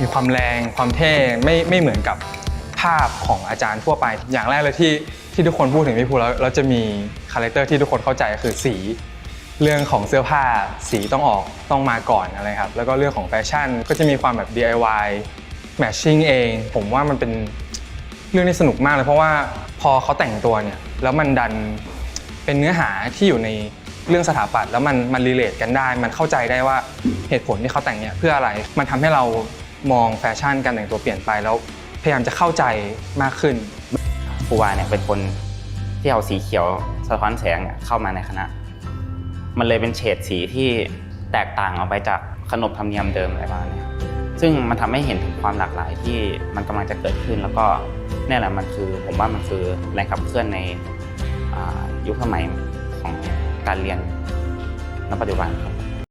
มีความแรงความเท่ไม่ไม่เหมือนกับภาพของอาจารย์ทั่วไป อย่างแรกเลยที่ที่ทุกคนพูดถึงพี่ภูแล้วเราจะมีคาแรคเตอร์ที่ทุกคนเข้าใจคือสี เรื่องของเสื้อผ้าสีต้องออกต้องมาก่อนอะไรครับแล้วก็เรื่องของแฟชั่นก็จะมีความแบบ DIY matching เอง ผมว่ามันเป็นเรื่องที่สนุกมากเลยเพราะว่าพอเขาแต่งตัวเนี่ยแล้วมันดันเป็นเนื้อหาที่อยู่ในเรื่องสถาปัตย์แล้วมันมันรีเลทกันได้ มันเข้าใจได้ว่าเหตุผลที่เขาแต่งเนี่ยเพื่ออะไร มันทำให้เรา มองแฟชั่นการแต่งตัวเปลี่ยนไปแล้วพยายามจะเข้าใจมากขึ้นครูวาเนี่ยเป็นคนที่เอาสีเขียวสะท้อนแสงเข้ามาในคณะ มันเลยเป็นเฉดสีที่แตกต่างออกไปจากขนบธรรมเนียมเดิมอะไรประมาณเนี้ยซึ่งมันทำให้เห็นถึงความหลากหลายที่มันกำลังจะเกิดขึ้น แล้วก็นี่แหละมันคือผมว่ามันคือแรงขับเคลื่อนในยุคสมัยของการเรียนณปัจจุบันครับ